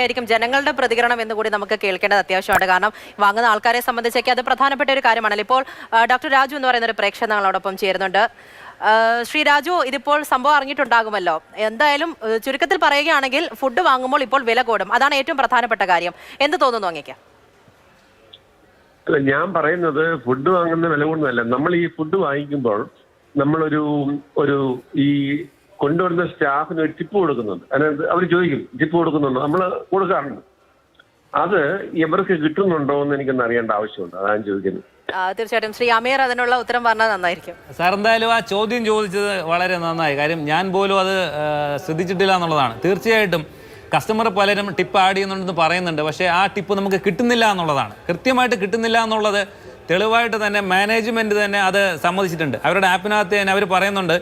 ആയിരിക്കും ജനങ്ങളുടെ പ്രതികരണം എന്ന് കൂടി നമുക്ക് കേൾക്കേണ്ടത് അത്യാവശ്യമാണ്. കാരണം വാങ്ങുന്ന ആൾക്കാരെ സംബന്ധിച്ചൊക്കെ അത് പ്രധാനപ്പെട്ട ഒരു കാര്യമാണല്ലോ. ഇപ്പോൾ ഡോക്ടർ രാജു എന്ന് പറയുന്ന ഒരു പ്രേക്ഷകൻ ഞങ്ങളോടൊപ്പം ചേരുന്നുണ്ട്. ശ്രീ രാജു ഇതിപ്പോൾ സംഭവം അറിഞ്ഞിട്ടുണ്ടാകുമല്ലോ. എന്തായാലും ചുരുക്കത്തിൽ പറയുകയാണെങ്കിൽ ഫുഡ് വാങ്ങുമ്പോൾ ഇപ്പോൾ വില കൂടും. അതാണ് ഏറ്റവും പ്രധാനപ്പെട്ട കാര്യം. എന്ത് തോന്നുന്നു അങ്ങേക്ക്? ഞാൻ പറയുന്നത് ഫുഡ് വാങ്ങുന്ന വില കൂടുന്നതല്ല നമ്മൾ ഈ ഫുഡ് വാങ്ങിക്കുമ്പോൾ നമ്മളൊരു ഒരു ഈ കൊണ്ടുവരുന്ന സ്റ്റാഫിന് ഒരു ടിപ്പ് കൊടുക്കുന്നുണ്ട്. അതിനകത്ത് അവർ ചോദിക്കും ടിപ്പ് കൊടുക്കുന്നുണ്ടോ? നമ്മൾ കൊടുക്കാറുണ്ട്. അത് ഇവർക്ക് കിട്ടുന്നുണ്ടോ എന്ന് എനിക്കൊന്ന് അറിയേണ്ട ആവശ്യമുണ്ട്. അതാണ് ചോദിക്കുന്നത്. ആ, തീർച്ചയായിട്ടും. ശ്രീ അമീർ അതിനുള്ള ഉത്തരം പറഞ്ഞാൽ നന്നായിരിക്കും. സാർ എന്തായാലും ആ ചോദ്യം ചോദിച്ചത് വളരെ നന്നായി. കാര്യം ഞാൻ പോലും അത് ശ്രദ്ധിച്ചിട്ടില്ല എന്നുള്ളതാണ്. തീർച്ചയായിട്ടും കസ്റ്റമർ പലരും ടിപ്പ് ആഡ് ചെയ്യുന്നുണ്ടെന്ന് പറയുന്നുണ്ട്. പക്ഷേ ആ ടിപ്പ് നമുക്ക് കിട്ടുന്നില്ല എന്നുള്ളതാണ്. കൃത്യമായിട്ട് കിട്ടുന്നില്ല എന്നുള്ളത് തെളിവായിട്ട് തന്നെ മാനേജ്മെന്റ് തന്നെ അത് സമ്മതിച്ചിട്ടുണ്ട്. അവരുടെ ആപ്പിനകത്ത് തന്നെ അവർ പറയുന്നുണ്ട്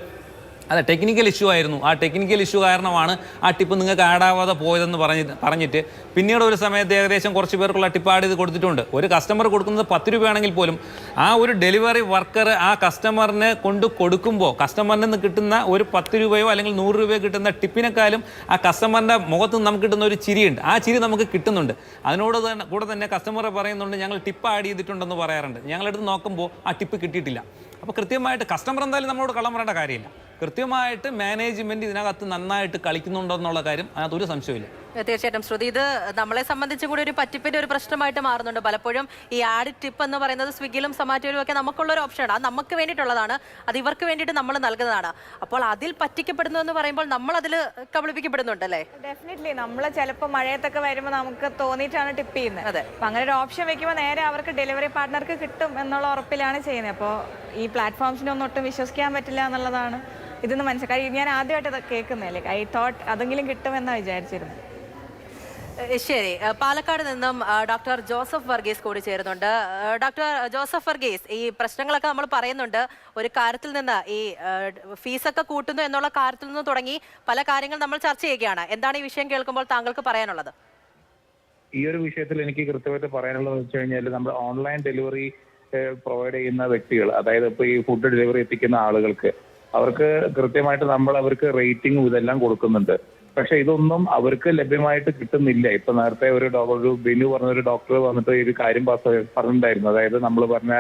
അതെ ടെക്നിക്കൽ ഇഷ്യൂ ആയിരുന്നു. ആ ടെക്നിക്കൽ ഇഷ്യൂ കാരണമാണ് ആ ടിപ്പ് നിങ്ങൾക്ക് ആടാവാതെ പോയതെന്ന് പറഞ്ഞ് പറഞ്ഞിട്ട് പിന്നീട് ഒരു സമയത്ത് ഏകദേശം കുറച്ച് പേർക്കുള്ള ടിപ്പ് ആഡ് ചെയ്ത് കൊടുത്തിട്ടുണ്ട്. ഒരു കസ്റ്റമർ കൊടുക്കുന്നത് പത്ത് രൂപയാണെങ്കിൽ പോലും ആ ഒരു ഡെലിവറി വർക്കർ ആ കസ്റ്റമറിന് കൊണ്ട് കൊടുക്കുമ്പോൾ കസ്റ്റമറിൽ നിന്ന് കിട്ടുന്ന ഒരു പത്ത് രൂപയോ അല്ലെങ്കിൽ നൂറ് രൂപയോ കിട്ടുന്ന ടിപ്പിനെക്കാളും ആ കസ്റ്റമറിന്റെ മുഖത്ത് നിന്ന് നമുക്ക് കിട്ടുന്ന ഒരു ചിരിയുണ്ട്. ആ ചിരി നമുക്ക് കിട്ടുന്നുണ്ട്. അതിനോട് തന്നെ കൂടെ തന്നെ കസ്റ്റമർ പറയുന്നുണ്ട് ഞങ്ങൾ ടിപ്പ് ആഡ് ചെയ്തിട്ടുണ്ടെന്ന് പറയാറുണ്ട്. ഞങ്ങളെടുത്ത് നോക്കുമ്പോൾ ആ ടിപ്പ് കിട്ടിയിട്ടില്ല. അപ്പോൾ കൃത്യമായിട്ട് കസ്റ്റമർ എന്തായാലും നമ്മളോട് കള്ളം പറയേണ്ട കാര്യമില്ല. കൃത്യമായിട്ട് മാനേജ്മെന്റ് ഇതിനകത്ത് നന്നായിട്ട് കളിക്കുന്നുണ്ടോ എന്നുള്ള കാര്യം അതിനകത്ത് ഒരു സംശയമില്ല തീർച്ചയായിട്ടും. ശ്രുതി ഇത് നമ്മളെ സംബന്ധിച്ച് കൂടി ഒരു പറ്റിപ്പിന്റെ ഒരു പ്രശ്നമായിട്ട് മാറുന്നുണ്ട്. പലപ്പോഴും ഈ ആഡ് ടിപ്പ് എന്ന് പറയുന്നത് സ്വിഗ്ഗിയിലും സൊമാറ്റോയിലും ഒക്കെ നമുക്കുള്ള ഒരു ഓപ്ഷനാണ് അത് നമുക്ക് വേണ്ടിയിട്ടുള്ളതാണ്. അത് ഇവർക്ക് വേണ്ടിയിട്ട് നമ്മൾ നൽകുന്നതാണ്. അപ്പോൾ അതിൽ പറ്റിക്കപ്പെടുന്നു എന്ന് പറയുമ്പോൾ നമ്മൾ അതിൽ കബളിപ്പിക്കപ്പെടുന്നുണ്ടല്ലേ ഡെഫിനറ്റ്ലി നമ്മൾ ചിലപ്പോൾ മഴയത്തൊക്കെ വരുമ്പോൾ നമുക്ക് തോന്നിയിട്ടാണ് ടിപ്പ് ചെയ്യുന്നത്. അതെ. അപ്പം അങ്ങനെ ഒരു ഓപ്ഷൻ വെക്കുമ്പോൾ നേരെ അവർക്ക് ഡെലിവറി പാർട്ട്ണർക്ക് കിട്ടും എന്നുള്ള ഉറപ്പിലാണ് ചെയ്യുന്നത്. അപ്പോൾ ഈ പ്ലാറ്റ്ഫോംസിനൊന്നും ഒട്ടും വിശ്വസിക്കാൻ പറ്റില്ല എന്നുള്ളതാണ്. ഇതെന്ന് മനസ്സിലാക്കി ഞാൻ ആദ്യമായിട്ട് കേൾക്കുന്നതല്ലേ? ഐ തോട്ട് അതെങ്കിലും കിട്ടുമെന്നാണ് വിചാരിച്ചിരുന്നു. ശരി. പാലക്കാട് നിന്നും ഡോക്ടർ ജോസഫ് വർഗീസ് കൂടി ചേരുന്നുണ്ട്. ഡോക്ടർ ജോസഫ് വർഗീസ് ഈ പ്രശ്നങ്ങളൊക്കെ നമ്മൾ പറയുന്നുണ്ട്. ഒരു കാര്യത്തിൽ നിന്ന് ഈ ഫീസൊക്കെ കൂട്ടുന്നു എന്നുള്ള കാര്യത്തിൽ നിന്ന് തുടങ്ങി പല കാര്യങ്ങൾ നമ്മൾ ചർച്ച ചെയ്യുകയാണ്. എന്താണ് ഈ വിഷയം കേൾക്കുമ്പോൾ താങ്കൾക്ക് പറയാനുള്ളത്? ഈ ഒരു വിഷയത്തിൽ എനിക്ക് കൃത്യമായിട്ട് പറയാനുള്ളത് വെച്ച് കഴിഞ്ഞാൽ നമ്മൾ ഓൺലൈൻ ഡെലിവറി പ്രൊവൈഡ് ചെയ്യുന്ന വ്യക്തികൾ അതായത് ഇപ്പൊ ഈ ഫുഡ് ഡെലിവറി എത്തിക്കുന്ന ആളുകൾക്ക് അവർക്ക് കൃത്യമായിട്ട് നമ്മൾ അവർക്ക് റേറ്റിംഗും ഇതെല്ലാം കൊടുക്കുന്നുണ്ട്. പക്ഷെ ഇതൊന്നും അവർക്ക് ലഭ്യമായിട്ട് കിട്ടുന്നില്ല. ഇപ്പൊ നേരത്തെ ഒരു ഒരു ബിനു പറഞ്ഞ ഒരു ഡോക്ടർ വന്നിട്ട് ഈ ഒരു കാര്യം പറഞ്ഞിട്ടുണ്ടായിരുന്നു. അതായത് നമ്മൾ പറഞ്ഞ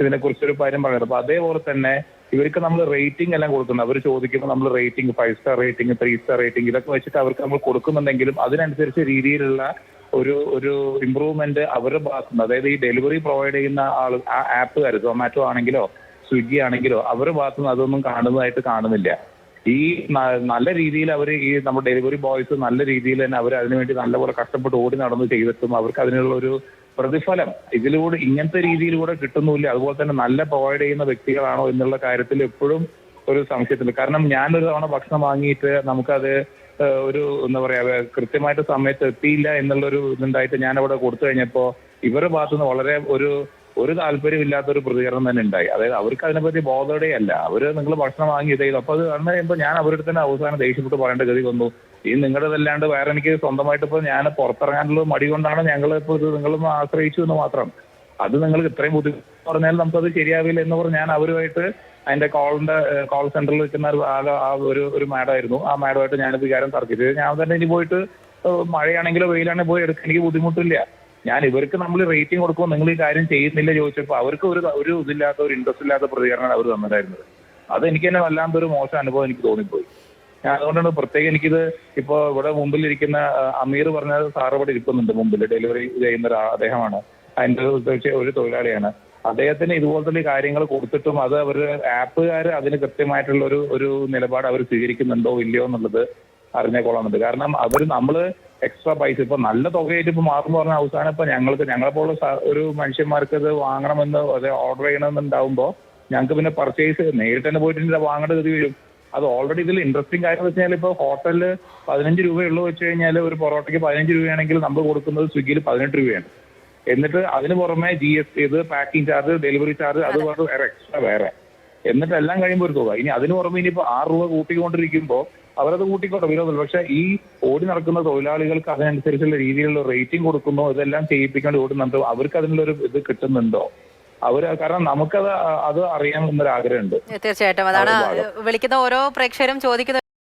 ഇതിനെ കുറിച്ചൊരു കാര്യം പറഞ്ഞത്. അപ്പൊ അതേപോലെ തന്നെ ഇവർക്ക് നമ്മൾ റേറ്റിംഗ് എല്ലാം കൊടുക്കുന്നത് അവർ ചോദിക്കുമ്പോൾ നമ്മൾ rating five star rating three star rating ഇതൊക്കെ വെച്ചിട്ട് അവർക്ക് നമ്മൾ കൊടുക്കുന്നുണ്ടെങ്കിലും അതിനനുസരിച്ച് രീതിയിലുള്ള ഒരു ഒരു ഇമ്പ്രൂവ്മെന്റ് അവരുടെ ഭാഗത്തുനിന്ന്. അതായത് ഈ ഡെലിവറി പ്രൊവൈഡ് ചെയ്യുന്ന ആൾ ആ ആപ്പുകാർ സൊമാറ്റോ ആണെങ്കിലോ സ്വിഗ്ഗി ആണെങ്കിലോ അവരുടെ ഭാഗത്തു നിന്ന് അതൊന്നും കാണുന്നതായിട്ട് കാണുന്നില്ല. ഈ നല്ല രീതിയിൽ അവർ ഈ നമ്മുടെ ഡെലിവറി ബോയ്സ് നല്ല രീതിയിൽ തന്നെ അവർ അതിനുവേണ്ടി നല്ലപോലെ കഷ്ടപ്പെട്ട് ഓടി നടന്ന് ചെയ്തിട്ടും അവർക്ക് അതിനുള്ള ഒരു പ്രതിഫലം ഇതിലൂടെ ഇങ്ങനത്തെ രീതിയിലൂടെ കിട്ടുന്നില്ല അതുപോലെ തന്നെ നല്ല പ്രൊവൈഡ് ചെയ്യുന്ന വ്യക്തികളാണോ എന്നുള്ള കാര്യത്തിൽ എപ്പോഴും ഒരു സംശയത്തില്ല. കാരണം ഞാനൊരു തവണ ഭക്ഷണം വാങ്ങിയിട്ട് നമുക്കത് ഒരു എന്താ പറയാ കൃത്യമായിട്ട് സമയത്ത് എത്തിയില്ല എന്നുള്ളൊരു ഇതുണ്ടായിട്ട് ഞാൻ അവിടെ കൊടുത്തു കഴിഞ്ഞപ്പോ ഇവരുടെ ഭാഗത്തുനിന്ന് വളരെ ഒരു ഒരു താല്പര്യമില്ലാത്ത ഒരു പ്രതികരണം തന്നെ ഉണ്ടായി. അതായത് അവർക്ക് അതിനെപ്പറ്റി അല്ല. അവർ നിങ്ങൾ ഭക്ഷണം വാങ്ങി ചെയ്തു. അപ്പൊ അത് കണ്ടു കഴിയുമ്പോൾ ഞാൻ അവരുടെ തന്നെ അവസാനം ദേഷ്യപ്പെട്ട് പറയേണ്ട ഗതി വന്നു. ഈ നിങ്ങളുടെതല്ലാണ്ട് വേറെ എനിക്ക് സ്വന്തമായിട്ട് ഇപ്പൊ ഞാൻ പുറത്തിറങ്ങാനുള്ള മടി കൊണ്ടാണ് ഞങ്ങൾ ഇപ്പോൾ ഇത് നിങ്ങളൊന്ന് ആശ്രയിച്ചു എന്ന് മാത്രം. അത് നിങ്ങൾ ഇത്രയും ബുദ്ധിമുട്ട് പറഞ്ഞാൽ നമുക്ക് അത് ശരിയാവില്ല എന്ന് പറഞ്ഞ് ഞാൻ അവരുമായിട്ട് അതിന്റെ കോളിന്റെ കോൾ സെന്ററിൽ നിൽക്കുന്ന ആ ഒരു ഒരു മാഡം ആയിരുന്നു ആ മാഡമായിട്ട് ഞാൻ വികാരം തർക്കിച്ചത് ഞാൻ തന്നെ ഇനി പോയിട്ട് മഴയാണെങ്കിലോ വെയിലാണെങ്കിലും പോയി എടുക്കാൻ എനിക്ക് ബുദ്ധിമുട്ടില്ല. ഞാൻ ഇവർക്ക് നമ്മൾ റേറ്റിംഗ് കൊടുക്കുമ്പോൾ നിങ്ങൾ ഈ കാര്യം ചെയ്യുന്നില്ല ചോദിച്ചപ്പോൾ അവർക്ക് ഒരു ഒരു ഇതില്ലാത്ത ഒരു ഇൻട്രസ്റ്റ് ഇല്ലാത്ത പ്രതികരണമാണ് അവർ തന്നിട്ടായിരുന്നത്. അത് എനിക്ക് തന്നെ വല്ലാത്തൊരു മോശം അനുഭവം എനിക്ക് തോന്നിപ്പോയി. ഞാൻ അതുകൊണ്ടാണ് പ്രത്യേകം എനിക്കിത് ഇപ്പോ ഇവിടെ മുമ്പിലിരിക്കുന്ന ഇരിക്കുന്ന അമീർ പറഞ്ഞ സാറ് ഇവിടെ ഇരിക്കുന്നുണ്ട് മുമ്പിൽ. ഡെലിവറി ചെയ്യുന്ന ഒരു അദ്ദേഹമാണ്. അതിന്റെ ഒരു- തൊഴിലാളിയാണ്. അദ്ദേഹത്തിന് ഇതുപോലത്തെ കാര്യങ്ങൾ കൊടുത്തിട്ടും അത് അവർ ആപ്പുകാർ അതിന് കൃത്യമായിട്ടുള്ള ഒരു ഒരു നിലപാട് അവർ സ്വീകരിക്കുന്നുണ്ടോ ഇല്ലയോ എന്നുള്ളത് അറിഞ്ഞേക്കൊള്ളാമെന്നുണ്ട് കാരണം അവർ നമ്മൾ എക്സ്ട്രാ പൈസ. ഇപ്പൊ നല്ല തുകയായിട്ട് ഇപ്പൊ മാറുമ്പോൾ പറഞ്ഞ അവസാനം ഇപ്പൊ ഞങ്ങൾക്ക് ഞങ്ങളെ പോലുള്ള ഒരു മനുഷ്യന്മാർക്ക് ഇത് വാങ്ങണമെന്ന് അത് ഓർഡർ ചെയ്യണമെന്നുണ്ടാവുമ്പോൾ ഞങ്ങൾക്ക് പിന്നെ പർച്ചേസ് നേരിട്ട് തന്നെ പോയിട്ട് വാങ്ങേണ്ട ഗതി വരും. അത് ഓൾറെഡി ഇതിൽ ഇൻട്രസ്റ്റിംഗ് കാര്യം വെച്ച് കഴിഞ്ഞാൽ ഇപ്പോൾ ഹോട്ടലിൽ പതിനഞ്ച് രൂപയുള്ളൂ വെച്ച് കഴിഞ്ഞാൽ ഒരു പൊറോട്ടയ്ക്ക് പതിനഞ്ച് രൂപയാണെങ്കിൽ നമ്മൾ കൊടുക്കുന്നത് സ്വിഗ്ഗിയിൽ പതിനെട്ട് രൂപയാണ്. എന്നിട്ട് അതിന് പുറമെ ജി എസ് ടി ഇത് പാക്കിംഗ് ചാർജ് ഡെലിവറി ചാർജ് അത് വേറെ എക്സ്ട്രാ വേറെ. എന്നിട്ട് എല്ലാം കഴിയുമ്പോൾ ഒരു തുക. ഇനി അതിന് പുറമെ ഇനിയിപ്പോൾ ആറ് രൂപ കൂട്ടിക്കൊണ്ടിരിക്കുമ്പോൾ അവരത് കൂട്ടിക്കോട്ടെ വിരോധമില്ല പക്ഷെ ഈ ഓടി നടക്കുന്ന തൊഴിലാളികൾക്ക് അതിനനുസരിച്ചുള്ള രീതിയിലുള്ള റേറ്റിംഗ് കൊടുക്കുന്നോ ഇതെല്ലാം ചെയ്യിപ്പിക്കേണ്ടി ഓടുന്നുണ്ടോ അവർക്ക് അതിനുള്ള ഒരു ഇത് കിട്ടുന്നുണ്ടോ? അവർ കാരണം നമുക്കത് അത് അറിയാൻ എന്നൊരു ആഗ്രഹമുണ്ട് തീർച്ചയായിട്ടും. അതാണ് വിളിക്കുന്ന ഓരോ പ്രേക്ഷകരും ചോദിക്കുന്ന